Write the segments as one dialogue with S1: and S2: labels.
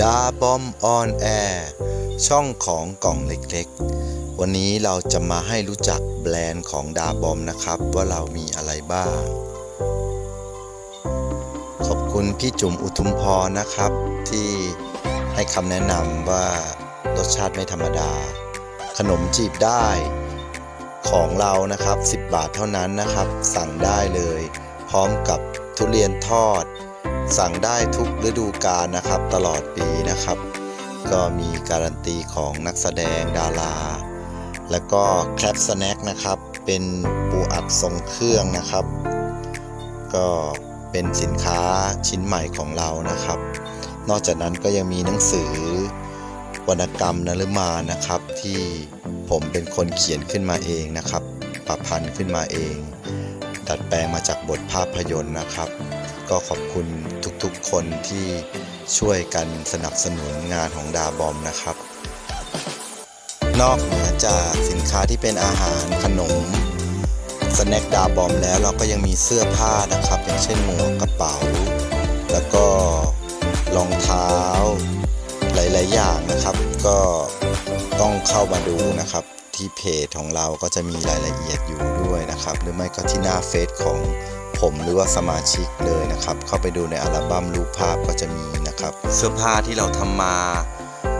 S1: ดาบอมออนแอร์ช่องของกล่องเล็กๆ วันนี้เราจะมาให้รู้จักแบรนด์ของดาบอมนะครับ ว่าเรามีอะไรบ้าง ขอบคุณพี่จุ๋มอุทุมพรนะครับ ที่ให้คำแนะนำว่ารสชาติไม่ธรรมดา ขนมจีบได้ของเรานะครับ 10 บาทเท่านั้นนะครับ สั่งได้เลย พร้อมกับทุเรียนทอด สั่งได้ทุกฤดูกาลนะครับตลอดปีนะครับ ก็มีการันตีของนักแสดงดารา แล้วก็แคปสแน็คนะครับเป็นปูอัดทรงเครื่องนะครับ ก็เป็นสินค้าชิ้นใหม่ของเรานะครับ นอกจากนั้นก็ยังมีหนังสือวรรณกรรมนฤมานนะครับ ที่ผมเป็นคนเขียนขึ้นมาเองนะครับ ประพันธ์ขึ้นมาเอง ดัดแปลงมาจากบทภาพยนตร์นะครับ ก็ขอบคุณทุกๆคนที่ช่วยกันสนับสนุนงานของดาบอมนะครับ นอกเหนือจากสินค้าที่เป็นอาหารขนมสแน็คดาบอมแล้วเราก็ยังมีเสื้อผ้านะครับ อย่างเช่นหมวกกระเป๋า แล้วก็รองเท้าหลาย ๆ อย่างนะครับ ก็ต้องเข้ามาดูนะครับ ที่เพจของเราก็จะมีรายละเอียดอยู่ด้วยนะครับ หรือไม่ก็ที่หน้าเฟซของ ผมหรือว่าสมาชิกเลยนะครับ เข้าไปดูในอัลบั้มรูปภาพก็จะมีนะครับ เสื้อผ้าที่เราทำมา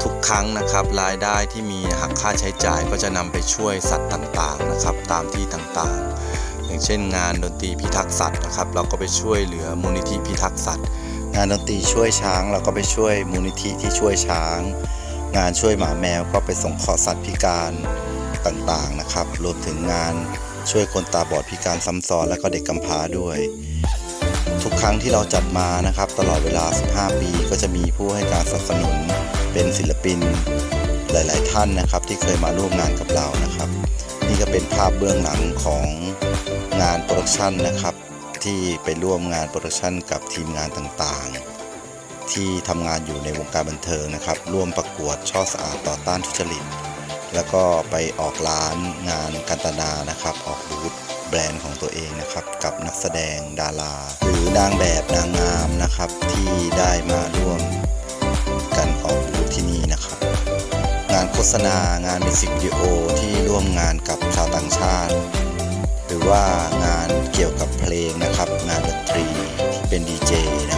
S1: ทุกครั้งนะครับ รายได้ที่มีหักค่าใช้จ่ายก็จะนำไปช่วยสัตว์ต่างๆนะครับ ตามที่ต่างๆ อย่างเช่น งานดนตรีพิทักษ์สัตว์นะครับ เราก็ไปช่วยเหลือมูลนิธิพิทักษ์สัตว์ งานดนตรีช่วยช้าง เราก็ไปช่วยมูลนิธิที่ช่วยช้าง งานช่วยหมาแมวก็ไปส่งขอสัตว์พิการต่างๆนะครับ รวมถึงงาน ช่วยคนตาบอดพิการซ้ำซ้อนและก็เด็กกำพร้าด้วย ทุกครั้งที่เราจัดมานะครับ ตลอดเวลา 15 ปีก็จะมีผู้ให้การสนับสนุนเป็นศิลปินหลาย ๆ ท่านนะครับ ที่เคยมาร่วมงานกับเรานะครับ นี่ก็เป็นภาพเบื้องหลังของงานโปรดักชันนะครับ ที่ไปร่วมงานโปรดักชันกับทีมงานต่างๆ ที่ทำงานอยู่ในวงการบันเทิงนะครับ ร่วมประกวดช่อสะอาดต่อต้านทุจริต แล้วก็ไปออกร้านงานกันตนานะครับ ออกบูธแบรนด์ของตัวเองนะครับ กับนักแสดงดารา หรือนางแบบนางงามนะครับ ที่ได้มาร่วมกันออกบูธที่นี่นะครับ งานโฆษณางานมิวสิกวิดีโอที่ร่วมงานกับชาวต่างชาติ หรือว่างานเกี่ยวกับเพลงนะครับ งานดนตรีที่เป็นดีเจนะ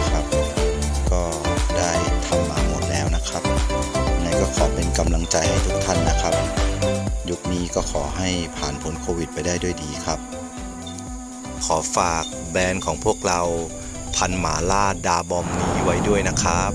S1: กำลังใจให้ทุกท่านนะครับ ยุคนี้ก็ขอให้ผ่านพ้นโควิดไปได้ด้วยดีครับ ขอฝากแบรนด์ของพวกเราพันหมาล่าดาบอมนี้ไว้ด้วยนะครับ